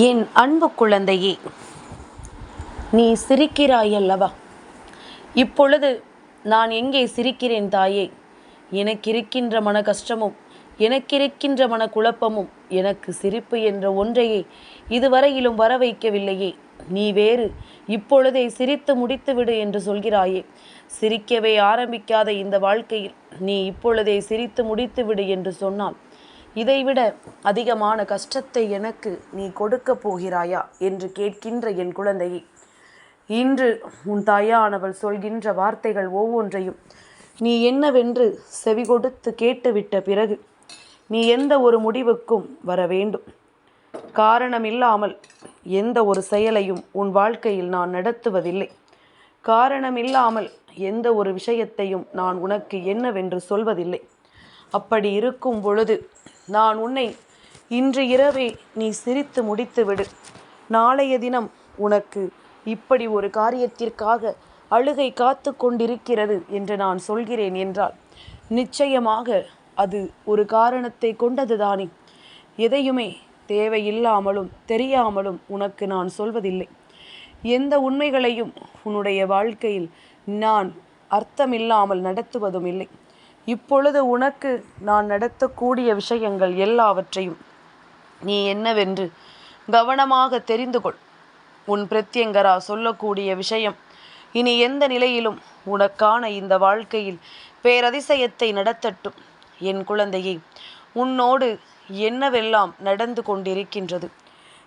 என் அன்பு குழந்தையே நீ சிரிக்கிறாயல்லவா? இப்பொழுது நான் எங்கே சிரிக்கிறேன் தாயே? எனக்கிருக்கின்ற மன கஷ்டமும் எனக்கிருக்கின்ற மன குழப்பமும் எனக்கு சிரிப்பு என்ற ஒன்றையே இதுவரையிலும் வர வைக்கவில்லையே நீ வேறு இப்பொழுதே சிரித்து முடித்துவிடு என்று சொல்கிறாயே. சிரிக்கவே ஆரம்பிக்காத இந்த வாழ்க்கையில் நீ இப்பொழுதே சிரித்து முடித்துவிடு என்று சொன்னால் இதைவிட அதிகமான கஷ்டத்தை எனக்கு நீ கொடுக்க போகிறாயா? என்று கேட்கின்ற என் குழந்தையை. இன்று உன் தாயானவள் சொல்கின்ற வார்த்தைகள் ஒவ்வொன்றையும் நீ என்னவென்று செவி கொடுத்து கேட்டுவிட்ட பிறகு நீ எந்த ஒரு முடிவுக்கும் வர வேண்டும். காரணமில்லாமல் எந்த ஒரு செயலையும் உன் வாழ்க்கையில் நான் நடத்துவதில்லை. காரணமில்லாமல் எந்த ஒரு விஷயத்தையும் நான் உனக்கு என்னவென்று சொல்வதில்லை. அப்படி இருக்கும் பொழுது நான் உன்னை இன்று இரவே நீ சிரித்து முடித்துவிடு. நாளைய தினம் உனக்கு இப்படி ஒரு காரியத்திற்காக அழுகை காத்து கொண்டிருக்கிறது என்று நான் சொல்கிறேன் என்றால் நிச்சயமாக அது ஒரு காரணத்தை கொண்டதுதானே. எதையுமே தேவையில்லாமலும் தெரியாமலும் உனக்கு நான் சொல்வதில்லை. எந்த உண்மைகளையும் உன்னுடைய வாழ்க்கையில் நான் அர்த்தமில்லாமல் நடத்துவதும் இல்லை இப்பொழுது உனக்கு நான் நடத்தக்கூடிய விஷயங்கள் எல்லாவற்றையும் நீ என்னவென்று கவனமாக தெரிந்து கொள். உன் பிரத்யங்கரா சொல்லக்கூடிய விஷயம் இனி எந்த நிலையிலும் உனக்கான இந்த வாழ்க்கையில் பேரதிசயத்தை நடத்தட்டும். என் குழந்தையை உன்னோடு என்னவெல்லாம் நடந்து கொண்டிருக்கின்றது?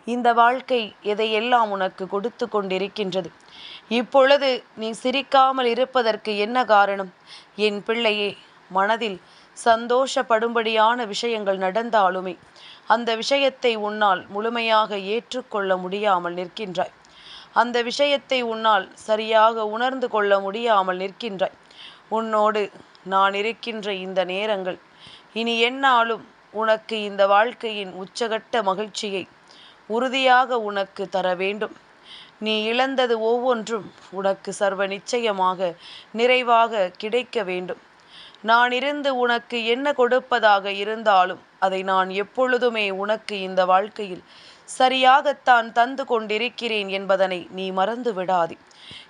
இந்த வாழ்க்கை எதையெல்லாம் உனக்கு கொடுத்து கொண்டிருக்கின்றது? இப்பொழுது நீ சிரிக்காமல் இருப்பதற்கு என்ன காரணம்? என் பிள்ளையே மனதில் சந்தோஷப்படும்படியான விஷயங்கள் நடந்தாலுமே அந்த விஷயத்தை உன்னால் முழுமையாக ஏற்றுக்கொள்ள முடியாமல் நிற்கின்றாய். அந்த விஷயத்தை உன்னால் சரியாக உணர்ந்து கொள்ள முடியாமல் நிற்கின்றாய். உன்னோடு நான் இருக்கின்ற இந்த நேரங்கள் இனி என்னாலும் உனக்கு இந்த வாழ்க்கையின் உச்சகட்ட மகிழ்ச்சியை உறுதியாக உனக்கு தர வேண்டும். நீ இழந்தது ஒவ்வொன்றும் உனக்கு சர்வ நிச்சயமாக நிறைவாக கிடைக்க வேண்டும். நான் இருந்து உனக்கு என்ன கொடுப்பதாக இருந்தாலும் அதை நான் எப்பொழுதுமே உனக்கு இந்த வாழ்க்கையில் சரியாகத்தான் தந்து கொண்டிருக்கிறேன் என்பதனை நீ மறந்து விடாதே.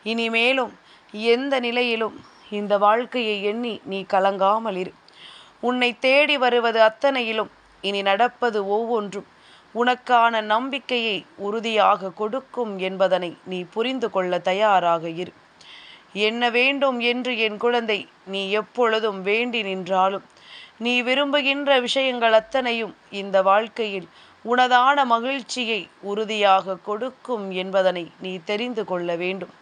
இனிமேலும் எந்த நிலையிலும் இந்த வாழ்க்கையை எண்ணி நீ கலங்காமல் இரு. உன்னை தேடி வருவது அத்தனையிலும் இனி நடப்பது ஒவ்வொன்றும் உனக்கான நம்பிக்கையை உறுதியாக கொடுக்கும் என்பதனை நீ புரிந்து கொள்ள தயாராக இரு. என்ன வேண்டும் என்று என் குழந்தை நீ எப்பொழுதும் வேண்டி நின்றாலும். நீ விரும்புகின்ற விஷயங்கள் அத்தனையும் இந்த வாழ்க்கையில் உனதான மகிழ்ச்சியை உறுதியாக கொடுக்கும் என்பதனை நீ தெரிந்து கொள்ள வேண்டும்.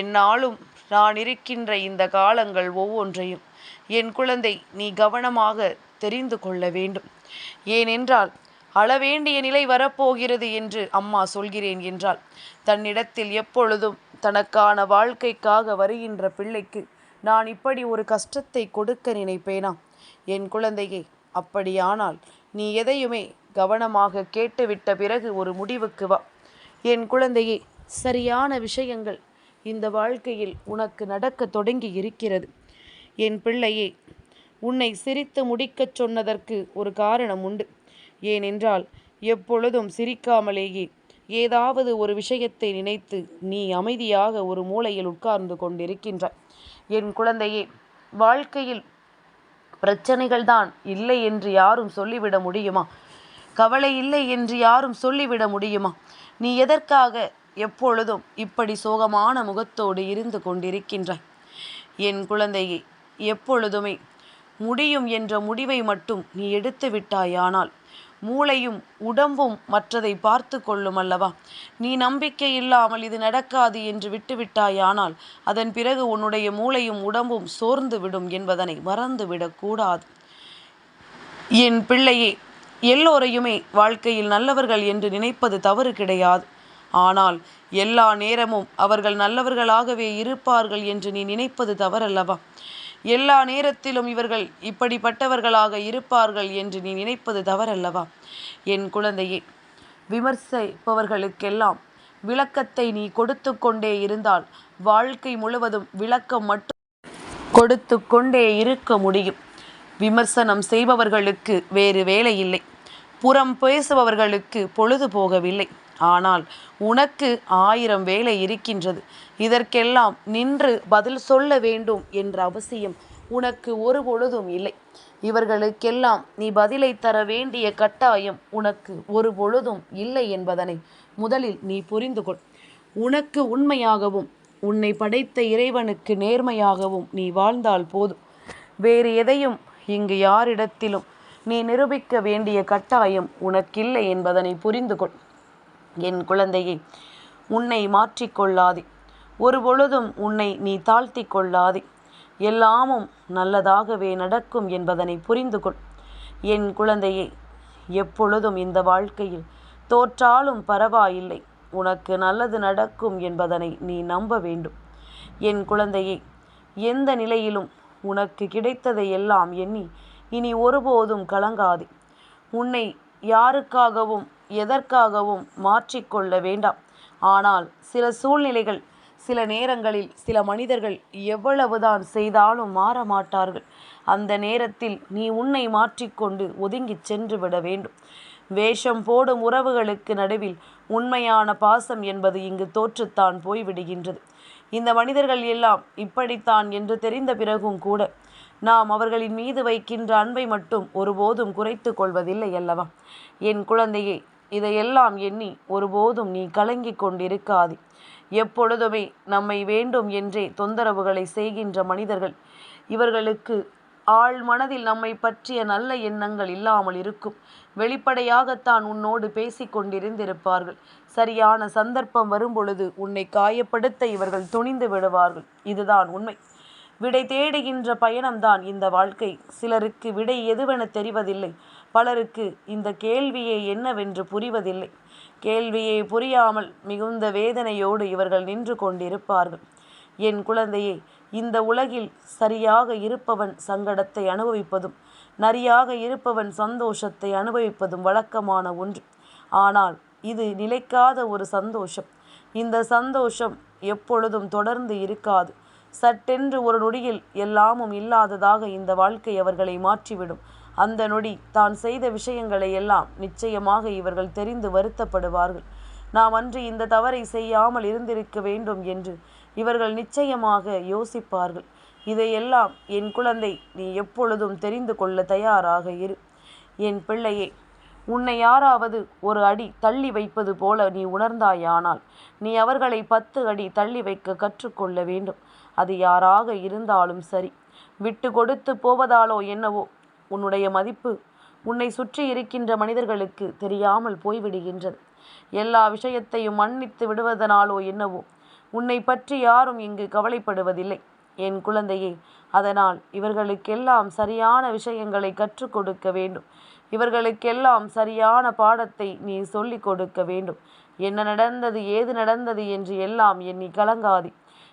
என்னாலும் நான் இருக்கின்ற இந்த காலங்கள் ஒவ்வொன்றையும் என் குழந்தை நீ கவனமாக தெரிந்து கொள்ள வேண்டும். ஏனென்றால் அளவேண்டிய நிலை வரப்போகிறது என்று அம்மா சொல்கிறேன் என்றால் தன்னிடத்தில் எப்பொழுதும் தனக்கான வாழ்க்கைக்காக வருகின்ற பிள்ளைக்கு நான் இப்படி ஒரு கஷ்டத்தை கொடுக்க நினைப்பேனா? என் குழந்தையே அப்படியானால் நீ எதையுமே கவனமாக கேட்டுவிட்ட பிறகு ஒரு முடிவுக்கு வா. என் குழந்தையே சரியான விஷயங்கள் இந்த வாழ்க்கையில் உனக்கு நடக்க தொடங்கி இருக்கிறது. என் பிள்ளையே உன்னை சிரித்து முடிக்கச் சொன்னதற்கு ஒரு காரணம் உண்டு. ஏனென்றால் எப்பொழுதும் சிரிக்காமலேயே ஏதாவது ஒரு விஷயத்தை நினைத்து நீ அமைதியாக ஒரு மூலையில் உட்கார்ந்து கொண்டிருக்கின்றாய். என் குழந்தையே வாழ்க்கையில் பிரச்சனைகள் தான் இல்லை என்று யாரும் சொல்லிவிட முடியுமா? கவலை இல்லை என்று யாரும் சொல்லிவிட முடியுமா? நீ எதற்காக எப்பொழுதும் இப்படி சோகமான முகத்தோடு இருந்து கொண்டிருக்கின்றாய்? என் குழந்தையே எப்பொழுதுமே முடியும் என்ற முடிவை மட்டும் நீ எடுத்து விட்டாயானால் மூளையும் உடம்பும் மற்றதை பார்த்து கொள்ளும் அல்லவா? நீ நம்பிக்கை இல்லாமல் இது நடக்காது என்று விட்டுவிட்டாயானால் அதன் பிறகு உன்னுடைய மூளையும் உடம்பும் சோர்ந்து விடும் என்பதனை மறந்துவிடக்கூடாது என் பிள்ளையே எல்லோரையுமே வாழ்க்கையில் நல்லவர்கள் என்று நினைப்பது தவறு கிடையாது. ஆனால் எல்லா நேரமும் அவர்கள் நல்லவர்களாகவே இருப்பார்கள் என்று நீ நினைப்பது தவறல்லவா? எல்லா நேரத்திலும் இவர்கள் இப்படிப்பட்டவர்களாக இருப்பார்கள் என்று நீ நினைப்பது தவறல்லவா? என் குழந்தையே விமர்சிப்பவர்களுக்கெல்லாம் விளக்கத்தை நீ கொடுத்து கொண்டே இருந்தால் வாழ்க்கை முழுவதும் விளக்கம் மட்டும் கொடுத்து கொண்டே இருக்க முடியும். விமர்சனம் செய்பவர்களுக்கு வேறு வேலை இல்லை புறம் பேசுபவர்களுக்கு பொழுது போகவில்லை. ஆனால் உனக்கு ஆயிரம் வேலை இருக்கின்றது. இதற்கெல்லாம் நின்று பதில் சொல்ல வேண்டும் என்ற அவசியம் உனக்கு ஒரு பொழுதும் இல்லை. இவர்களுக்கெல்லாம் நீ பதிலை தர வேண்டிய கட்டாயம் உனக்கு ஒரு பொழுதும் இல்லை என்பதனை முதலில் நீ புரிந்து கொள். உனக்கு உண்மையாகவும் உன்னை படைத்த இறைவனுக்கு நேர்மையாகவும் நீ வாழ்ந்தால் போதும். வேறு எதையும் இங்கு யாரிடத்திலும் நீ நிரூபிக்க வேண்டிய கட்டாயம் உனக்கில்லை என்பதனை புரிந்து கொள். என் குழந்தையை உன்னை மாற்றிக்கொள்ளாதே ஒரு பொழுதும் உன்னை நீ தாழ்த்தி கொள்ளாதே. எல்லாமும் நல்லதாகவே நடக்கும் என்பதனை புரிந்து கொள். என் குழந்தையை எப்பொழுதும் இந்த வாழ்க்கையில் தோற்றாலும் பரவாயில்லை. உனக்கு நல்லது நடக்கும் என்பதனை நீ நம்ப வேண்டும். என் குழந்தையை எந்த நிலையிலும் உனக்கு கிடைத்ததை எல்லாம் எண்ணி இனி ஒருபோதும் கலங்காதே. உன்னை யாருக்காகவும் எதற்காகவும் மாற்றிக்கொள்ள வேண்டாம். ஆனால் சில சூழ்நிலைகள் சில நேரங்களில் சில மனிதர்கள் எவ்வளவுதான் செய்தாலும் மாற மாட்டார்கள். அந்த நேரத்தில் நீ உன்னை மாற்றிக்கொண்டு ஒதுங்கிச் சென்று விட வேண்டும். வேஷம் போடும் உறவுகளுக்கு நடுவில் உண்மையான பாசம் என்பது இங்கு தோற்றுத்தான் போய்விடுகின்றது. இந்த மனிதர்கள் எல்லாம் இப்படித்தான் என்று தெரிந்த பிறகும் கூட நாம் அவர்களின் மீது வைக்கின்ற அன்பை மட்டும் ஒருபோதும் குறைத்து கொள்வதில்லை அல்லவா? என் குழந்தையை இதையெல்லாம் எண்ணி ஒருபோதும் நீ கலங்கிக் கொண்டிருக்காதே. எப்பொழுதுமே நம்மை வேண்டும் என்றே தொந்தரவுகளை செய்கின்ற மனிதர்கள். இவர்களுக்கு ஆழ் மனதில் நம்மை பற்றிய நல்ல எண்ணங்கள் இல்லாமல் இருக்கும். வெளிப்படையாகத்தான் உன்னோடு பேசி கொண்டிருந்திருப்பார்கள். சரியான சந்தர்ப்பம் வரும்பொழுது உன்னை காயப்படுத்த இவர்கள் துணிந்து விடுவார்கள். இதுதான் உண்மை. விடை தேடுகின்ற பயணம்தான் இந்த வாழ்க்கை. சிலருக்கு விடை எதுவென தெரிவதில்லை. பலருக்கு இந்த கேள்வியே என்னவென்று புரிவதில்லை. கேள்வியே புரியாமல் மிகுந்த வேதனையோடு இவர்கள் நின்று கொண்டிருப்பார்கள். என் குழந்தையே இந்த உலகில் சரியாக இருப்பவன் சங்கடத்தை அனுபவிப்பதும் நரியாக இருப்பவன் சந்தோஷத்தை அனுபவிப்பதும் வழக்கமான ஒன்று. ஆனால் இது நிலைக்காத ஒரு சந்தோஷம். இந்த சந்தோஷம் எப்பொழுதும் தொடர்ந்து இருக்காது. சட்டென்று ஒரு நொடியில் எல்லாமும் இல்லாததாக இந்த வாழ்க்கை அவர்களை மாற்றிவிடும். அந்த நொடி தான் செய்த விஷயங்களை எல்லாம் நிச்சயமாக இவர்கள் தெரிந்து வருத்தப்படுவார்கள். நாம் அன்று இந்த தவறை செய்யாமல் இருந்திருக்க வேண்டும் என்று இவர்கள் நிச்சயமாக யோசிப்பார்கள். இதையெல்லாம் என் குழந்தை நீ எப்பொழுதும் தெரிந்து கொள்ள தயாராக இரு. என் பிள்ளையே உன்னை யாராவது ஒரு அடி தள்ளி வைப்பது போல நீ உணர்ந்தாயானால் நீ அவர்களை பத்து அடி தள்ளி வைக்க கற்றுக்கொள்ள வேண்டும். அது யாராக இருந்தாலும் சரி. விட்டு கொடுத்து போவதாலோ என்னவோ உன்னுடைய மதிப்பு உன்னை சுற்றி இருக்கின்ற மனிதர்களுக்கு தெரியாமல் போய்விடுகின்றது. எல்லா விஷயத்தையும் மன்னித்து விடுவதனாலோ என்னவோ உன்னை பற்றி யாரும் இங்கு கவலைப்படுவதில்லை. என் குழந்தையே அதனால் இவர்களுக்கெல்லாம் சரியான விஷயங்களை கற்றுக் கொடுக்க வேண்டும். இவர்களுக்கெல்லாம் சரியான பாடத்தை நீ சொல்லிக் கொடுக்க வேண்டும். என்ன நடந்தது ஏது நடந்தது என்று எல்லாம் எண்ணி கலங்காதி.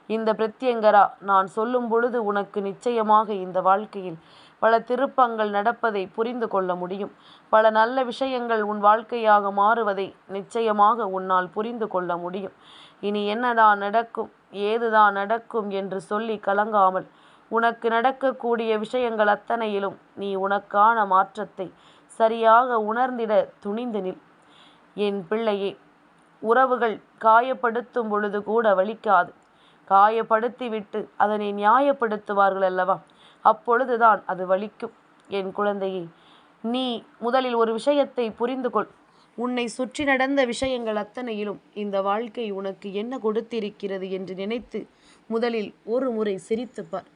இந்த பிரத்யங்கரா நான் சொல்லும் பொழுது உனக்கு நிச்சயமாக இந்த வாழ்க்கையில் பல திருப்பங்கள் நடப்பதை புரிந்து கொள்ள முடியும். பல நல்ல விஷயங்கள் உன் வாழ்க்கையாக மாறுவதை நிச்சயமாக உன்னால் புரிந்து கொள்ள முடியும். இனி என்னதான் நடக்கும் ஏதுதான் நடக்கும் என்று சொல்லி கலங்காமல் உனக்கு நடக்கக்கூடிய விஷயங்கள் அத்தனையிலும் நீ உனக்கான மாற்றத்தை சரியாக உணர்ந்திட துணிந்து நில். என் பிள்ளையே உறவுகள் காயப்படுத்தும் பொழுது கூட வலிக்காது. காயப்படுத்திவிட்டு அதனை நியாயப்படுத்துவார்கள் அல்லவா? அப்பொழுதுதான் அது வலிக்கும். என் குழந்தையே நீ முதலில் ஒரு விஷயத்தை புரிந்து கொள் உன்னை சுற்றி நடந்த விஷயங்கள் அத்தனையிலும் இந்த வாழ்க்கை உனக்கு என்ன கொடுத்திருக்கிறது என்று நினைத்து முதலில் ஒரு முறை சிரித்துப்பார்.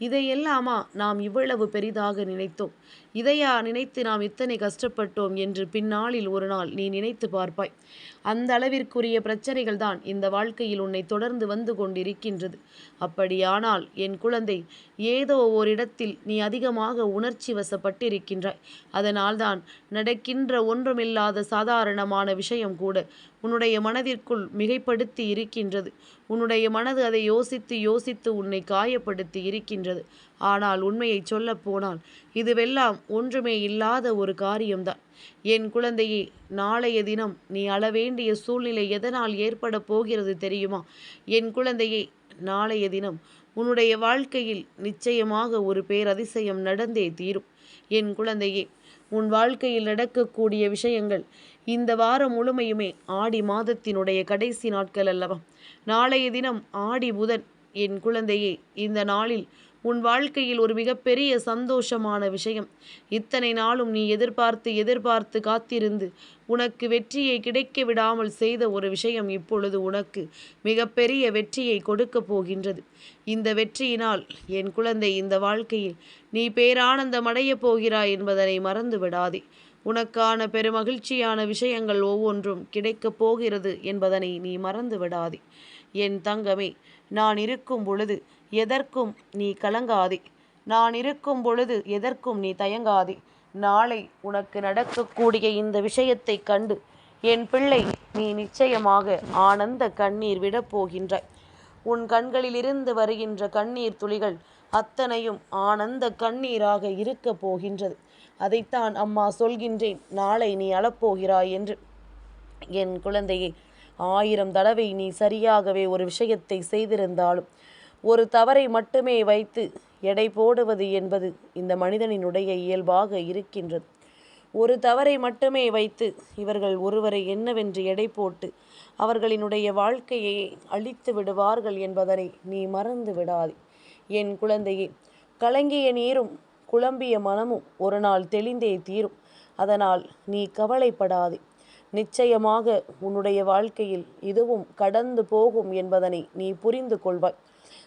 இதையெல்லாமா நாம் இவ்வளவு பெரிதாக நினைத்தோம்? இதையா நினைத்து நாம் இத்தனை கஷ்டப்பட்டோம் என்று பின்னாளில் ஒரு நாள் நீ நினைத்து பார்ப்பாய். அந்த அளவிற்குரிய பிரச்சனைகள் தான் இந்த வாழ்க்கையில் உன்னை தொடர்ந்து வந்து கொண்டிருக்கின்றது. அப்படியானால் என் குழந்தை ஏதோ ஓரிடத்தில் நீ அதிகமாக உணர்ச்சி வசப்பட்டிருக்கின்றாய். அதனால்தான் நடக்கின்ற ஒன்றுமில்லாத சாதாரணமான விஷயம் கூட உன்னுடைய மனதிற்குள் மிகைப்படுத்தி இருக்கின்றது. உன்னுடைய மனது அதை யோசித்து யோசித்து உன்னை காயப்படுத்தி இருக்கின்றது. ஆனால் உண்மையை சொல்லப் போனால் இதுவெல்லாம் ஒன்றுமே இல்லாத ஒரு காரியம்தான். என் குழந்தையே நாளைய தினம் நீ அளவேண்டிய சூழ்நிலை எதனால் ஏற்பட போகிறது தெரியுமா? என் குழந்தையே நாளைய தினம் உன்னுடைய வாழ்க்கையில் நிச்சயமாக ஒரு பேரதிசயம் நடந்தே தீரும். என் குழந்தையே உன் வாழ்க்கையில் நடக்கக்கூடிய விஷயங்கள் இந்த வாரம் முழுமையுமே ஆடி மாதத்தினுடைய கடைசி நாட்கள் அல்லவா? நாளைய தினம் ஆடி புதன். என் குழந்தையே இந்த நாளில் உன் வாழ்க்கையில் ஒரு மிகப்பெரிய சந்தோஷமான விஷயம். இத்தனை நாளும் நீ எதிர்பார்த்து எதிர்பார்த்து காத்திருந்து உனக்கு வெற்றியை கிடைக்க விடாமல் செய்த ஒரு விஷயம் இப்பொழுது உனக்கு மிகப்பெரிய வெற்றியை கொடுக்க போகின்றது. இந்த வெற்றியினால் என் குழந்தை இந்த வாழ்க்கையில் நீ பேரானந்தம் அடையப் போகிறாய் என்பதனை மறந்து விடாதே. உனக்கான பெருமகிழ்ச்சியான விஷயங்கள் ஒவ்வொன்றும் கிடைக்கப் போகிறது என்பதனை நீ மறந்து விடாதே. என் தங்கமே நான் இருக்கும் பொழுது எதற்கும் நீ கலங்காதே. நான் இருக்கும் பொழுது எதற்கும் நீ தயங்காதே. நாளை உனக்கு நடக்கக்கூடிய இந்த விஷயத்தை கண்டு என் பிள்ளை நீ நிச்சயமாக ஆனந்த கண்ணீர் விடப் போகின்றாய். உன் கண்களிலிருந்து வருகின்ற கண்ணீர் துளிகள் அத்தனையும் ஆனந்த கண்ணீராக இருக்கப் போகின்றது. அதைத்தான் அம்மா சொல்கின்றேன். நாளை நீ அழப்போகிறாய் என்று. என் குழந்தையை ஆயிரம் தடவை நீ சரியாகவே ஒரு விஷயத்தை செய்திருந்தாலும் ஒரு தவறை மட்டுமே வைத்து எடை போடுவது என்பது இந்த மனிதனினுடைய இயல்பாக இருக்கின்றது. ஒரு தவறை மட்டுமே வைத்து இவர்கள் ஒருவரை என்னவென்று எடை போட்டு அவர்களினுடைய வாழ்க்கையை அழித்து விடுவார்கள் என்பதனை நீ மறந்து விடாதே. என் குழந்தையே கலங்கிய நீரும் குழம்பிய மனமும் ஒரு நாள் தெளிந்தே தீரும். அதனால் நீ கவலைப்படாதே. நிச்சயமாக உன்னுடைய வாழ்க்கையில் இதுவும் கடந்து போகும் என்பதனை நீ புரிந்து கொள்வாய்.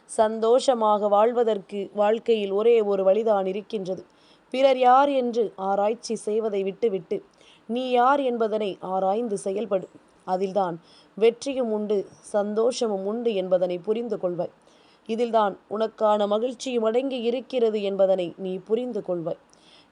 சந்தோஷமாக வாழ்வதற்கு வாழ்க்கையில் ஒரே ஒரு வழிதான் இருக்கின்றது. பிறர் யார் என்று ஆராய்ச்சி செய்வதை விட்டுவிட்டு நீ யார் என்பதனை ஆராய்ந்து செயல்படு. அதில்தான் வெற்றியும் உண்டு சந்தோஷமும் உண்டு என்பதனை புரிந்து கொள்வாய். இதில்தான் உனக்கான மகிழ்ச்சியும் அடங்கி இருக்கிறது என்பதனை நீ புரிந்து கொள்வாய்.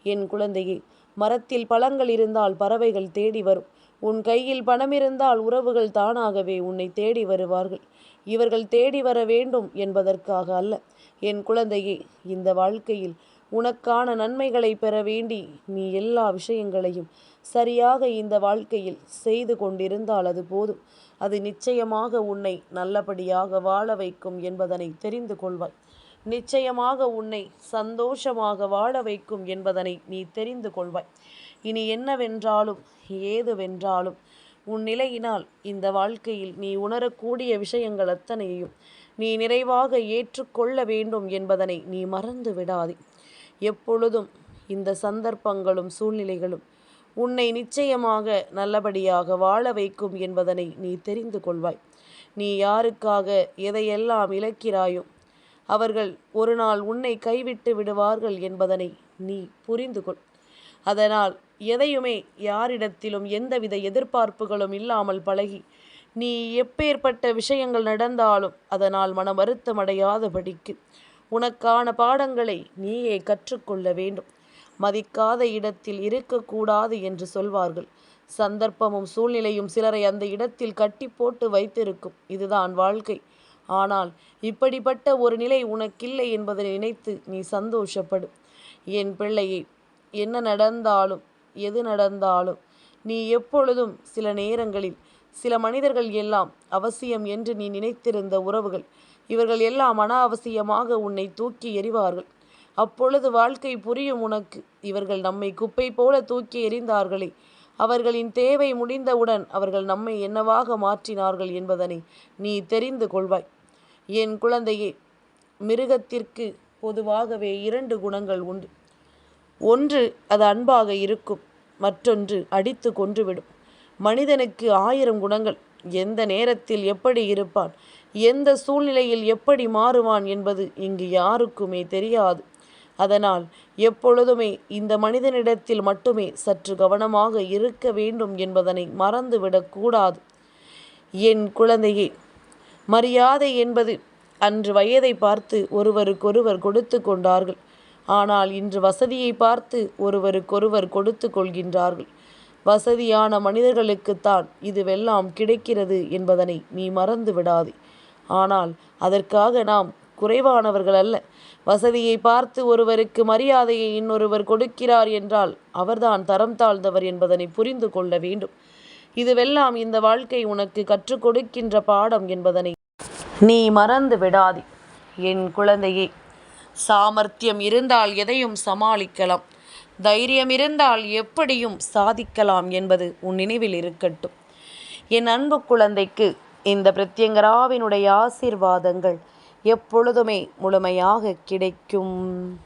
என் குழந்தையே மரத்தில் பழங்கள் இருந்தால் பறவைகள் தேடி வரும். உன் கையில் பணம் இருந்தால் உறவுகள் தானாகவே உன்னை தேடி வருவார்கள். இவர்கள் தேடி வர வேண்டும் என்பதற்காக அல்ல. என் குழந்தையே இந்த வாழ்க்கையில் உனக்கான நன்மைகளை பெற வேண்டி நீ எல்லா விஷயங்களையும் சரியாக இந்த வாழ்க்கையில் செய்து கொண்டிருந்தால் அது போதும். அது நிச்சயமாக உன்னை நல்லபடியாக வாழ வைக்கும் என்பதனை தெரிந்து கொள்வாய். நிச்சயமாக உன்னை சந்தோஷமாக வாழ வைக்கும் என்பதனை நீ தெரிந்து கொள்வாய். இனி என்னவென்றாலும் ஏதுவென்றாலும் உன் நிலையினால் இந்த வாழ்க்கையில் நீ உணரக்கூடிய விஷயங்கள் அத்தனையும் நீ நிறைவாக ஏற்றுக்கொள்ள வேண்டும் என்பதனை நீ மறந்து விடாதே. எப்பொழுதும் இந்த சந்தர்ப்பங்களும் சூழ்நிலைகளும் உன்னை நிச்சயமாக நல்லபடியாக வாழ வைக்கும் என்பதனை நீ தெரிந்து கொள்வாய். நீ யாருக்காக எதையெல்லாம் இழக்கிறாயோ அவர்கள் ஒரு நாள் உன்னை கைவிட்டு விடுவார்கள் என்பதனை நீ புரிந்து கொள். அதனால் எதையுமே யாரிடத்திலும் எந்தவித எதிர்பார்ப்புகளும் இல்லாமல் பழகி நீ எப்பேற்பட்ட விஷயங்கள் நடந்தாலும் அதனால் மன வருத்தம் அடையாதபடிக்கு உனக்கான பாடங்களை நீயே கற்றுக்கொள்ள வேண்டும். மதிக்காத இடத்தில் இருக்கக்கூடாது என்று சொல்வார்கள். சந்தர்ப்பமும் சூழ்நிலையும் சிலரை அந்த இடத்தில் கட்டி போட்டு வைத்திருக்கும். இதுதான் வாழ்க்கை. ஆனால் இப்படிப்பட்ட ஒரு நிலை உனக்கில்லை என்பதை நினைத்து நீ சந்தோஷப்படு. என் பிள்ளையை என்ன நடந்தாலும் எது நடந்தாலும் நீ எப்பொழுதும் சில நேரங்களில் சில மனிதர்கள் எல்லாம் அவசியம் என்று நீ நினைத்திருந்த உறவுகள் இவர்கள் எல்லாம் அனாவசியமாக உன்னை தூக்கி எறிவார்கள். அப்பொழுது வாழ்க்கை புரியும் உனக்கு இவர்கள் நம்மை குப்பை போல தூக்கி எறிந்தார்களே. அவர்களின் தேவை முடிந்தவுடன் அவர்கள் நம்மை என்னவாக மாற்றினார்கள் என்பதனை நீ தெரிந்து கொள்வாய். என் குழந்தையே மிருகத்திற்கு பொதுவாகவே இரண்டு குணங்கள் உண்டு. ஒன்று அது அன்பாக இருக்கும் மற்றொன்று அடித்து கொன்றுவிடும். மனிதனுக்கு ஆயிரம் குணங்கள். எந்த நேரத்தில் எப்படி இருப்பான்? எந்த சூழ்நிலையில் எப்படி மாறுவான் என்பது இங்கு யாருக்குமே தெரியாது. அதனால் எப்பொழுதுமே இந்த மனிதனிடத்தில் மட்டுமே சற்று கவனமாக இருக்க வேண்டும் என்பதனை மறந்துவிடக்கூடாது என் குழந்தையே மரியாதை என்பது அன்று வயதை பார்த்து ஒருவருக்கொருவர் கொடுத்து கொண்டார்கள். ஆனால் இன்று வசதியை பார்த்து ஒருவருக்கொருவர் கொடுத்து கொள்கின்றார்கள். வசதியான மனிதர்களுக்குத்தான் இதுவெல்லாம் கிடைக்கிறது என்பதனை நீ மறந்து விடாதே. ஆனால் அதற்காக நாம் குறைவானவர்கள் அல்ல. வசதியை பார்த்து ஒருவருக்கு மரியாதையை இன்னொருவர் கொடுக்கிறார் என்றால் அவர்தான் தரம் தாழ்ந்தவர் என்பதனை புரிந்து கொள்ள வேண்டும். இதுவெல்லாம் இந்த வாழ்க்கை உனக்கு கற்றுக் கொடுக்கின்ற பாடம் என்பதனை நீ மறந்து விடாதே. என் குழந்தையே சாமர்த்தியம் இருந்தால் எதையும் சமாளிக்கலாம். தைரியம் இருந்தால் எப்படியும் சாதிக்கலாம் என்பது உன் நினைவில் இருக்கட்டும். என் அன்பு குழந்தைக்கு இந்த பிரத்யங்கராவினுடைய ஆசீர்வாதங்கள் எப்பொழுதுமே முழுமையாக கிடைக்கும்.